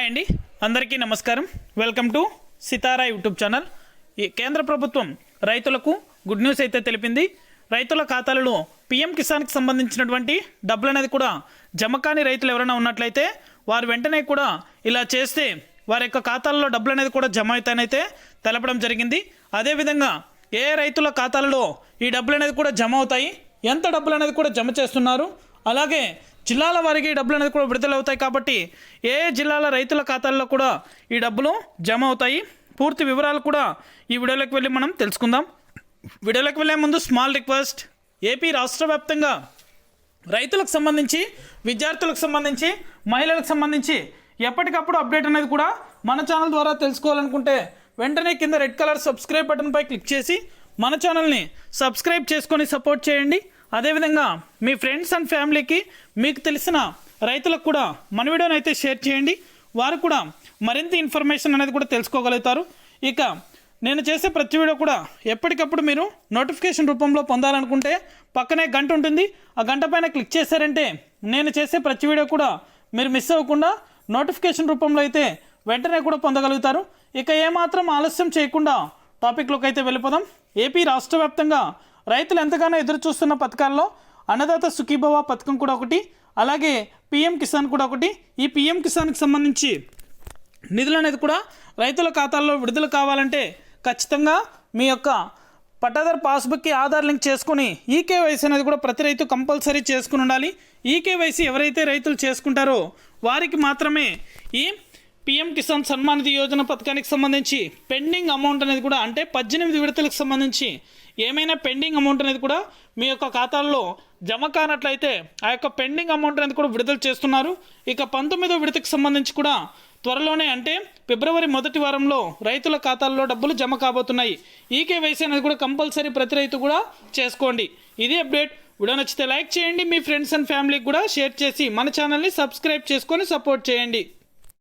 Hi అండి. అందరికీ నమస్కారం. Welcome to Sitara YouTube channel. ఈ కేంద్ర ప్రభుత్వం రైతులకు గుడ్ న్యూస్ అయితే తెలిపింది. రైతుల ఖాతాలలో పిఎం కిసాన్కి సంబంధించినటువంటి డబ్బులు అనేది కూడా జమ కాని రైతులు ఎవరైనా ఉన్నట్లయితే వారు వెంటనే కూడా ఇలా చేస్తే వారి యొక్క ఖాతాలలో డబ్బులు అనేది కూడా జమ అవుతానైతే తెలపడం జరిగింది. అదేవిధంగా ఏ రైతుల ఖాతాలలో ఈ డబ్బులు అనేది కూడా జమ అవుతాయి? ఎంత డబ్బులు అనేది కూడా జమ చేస్తున్నారు? అలాగే జిల్లాల వారికి ఈ డబ్బులు అనేది కూడా విడుదల అవుతాయి కాబట్టి ఏ ఏ జిల్లాల రైతుల ఖాతాల్లో కూడా ఈ డబ్బులు జమ అవుతాయి. పూర్తి వివరాలు కూడా ఈ వీడియోలోకి వెళ్ళి మనం తెలుసుకుందాం. వీడియోలోకి వెళ్ళే ముందు స్మాల్ రిక్వెస్ట్. ఏపీ రాష్ట్ర వ్యాప్తంగా రైతులకు సంబంధించి విద్యార్థులకు సంబంధించి మహిళలకు సంబంధించి ఎప్పటికప్పుడు అప్డేట్ అనేది కూడా మన ఛానల్ ద్వారా తెలుసుకోవాలనుకుంటే వెంటనే కింద రెడ్ కలర్ సబ్స్క్రైబ్ బటన్పై క్లిక్ చేసి మన ఛానల్ని సబ్స్క్రైబ్ చేసుకొని సపోర్ట్ చేయండి. అదేవిధంగా మీ ఫ్రెండ్స్ అండ్ ఫ్యామిలీకి మీకు తెలిసిన రైతులకు కూడా మన వీడియోని అయితే షేర్ చేయండి. వారు కూడా మరింత ఇన్ఫర్మేషన్ అనేది కూడా తెలుసుకోగలుగుతారు. ఇక నేను చేసే ప్రతి వీడియో కూడా ఎప్పటికప్పుడు మీరు నోటిఫికేషన్ రూపంలో పొందాలనుకుంటే పక్కనే గంట ఉంటుంది. ఆ గంట పైన క్లిక్ చేశారంటే నేను చేసే ప్రతి వీడియో కూడా మీరు మిస్ అవ్వకుండా నోటిఫికేషన్ రూపంలో అయితే వెంటనే కూడా పొందగలుగుతారు. ఇక ఏమాత్రం ఆలస్యం చేయకుండా టాపిక్లోకి అయితే వెళ్ళిపోదాం. ఏపీ రాష్ట్ర వ్యాప్తంగా రైతులు ఎంతగానో ఎదురు చూస్తున్న పథకాల్లో అన్నదాత సుఖీభవ పథకం కూడా ఒకటి అలాగే పిఎం కిసాన్ కూడా ఒకటి. ఈ పిఎం కిసాన్కి సంబంధించి నిధులు అనేది కూడా రైతుల ఖాతాల్లో విడుదల కావాలంటే ఖచ్చితంగా మీ యొక్క పట్టాదారు పాస్బుక్కి ఆధార్ లింక్ చేసుకుని ఈకేవైసీ అనేది కూడా ప్రతి రైతు కంపల్సరీ చేసుకుని ఉండాలి. ఈకేవైసీ ఎవరైతే రైతులు చేసుకుంటారో వారికి మాత్రమే ఈ పిఎం కిసాన్ సన్మానిధి యోజన పథకానికి సంబంధించి పెండింగ్ అమౌంట్ అనేది కూడా అంటే పద్దెనిమిది విడతలకు సంబంధించి ఏమైనా పెండింగ్ అమౌంట్ అనేది కూడా మీ యొక్క ఖాతాల్లో జమ కానట్లయితే ఆ యొక్క పెండింగ్ అమౌంట్ అనేది కూడా విడుదల చేస్తున్నారు. ఇక పంతొమ్మిదో విడతకు సంబంధించి కూడా త్వరలోనే అంటే ఫిబ్రవరి మొదటి వారంలో రైతుల ఖాతాల్లో డబ్బులు జమ కాబోతున్నాయి. ఈకేవైసీ అనేది కూడా కంపల్సరీ ప్రతి రైతు కూడా చేసుకోండి. ఇది అప్డేట్. వీడియో నచ్చితే లైక్ చేయండి. మీ ఫ్రెండ్స్ అండ్ ఫ్యామిలీకి కూడా షేర్ చేసి మన ఛానల్ని సబ్స్క్రైబ్ చేసుకొని సపోర్ట్ చేయండి.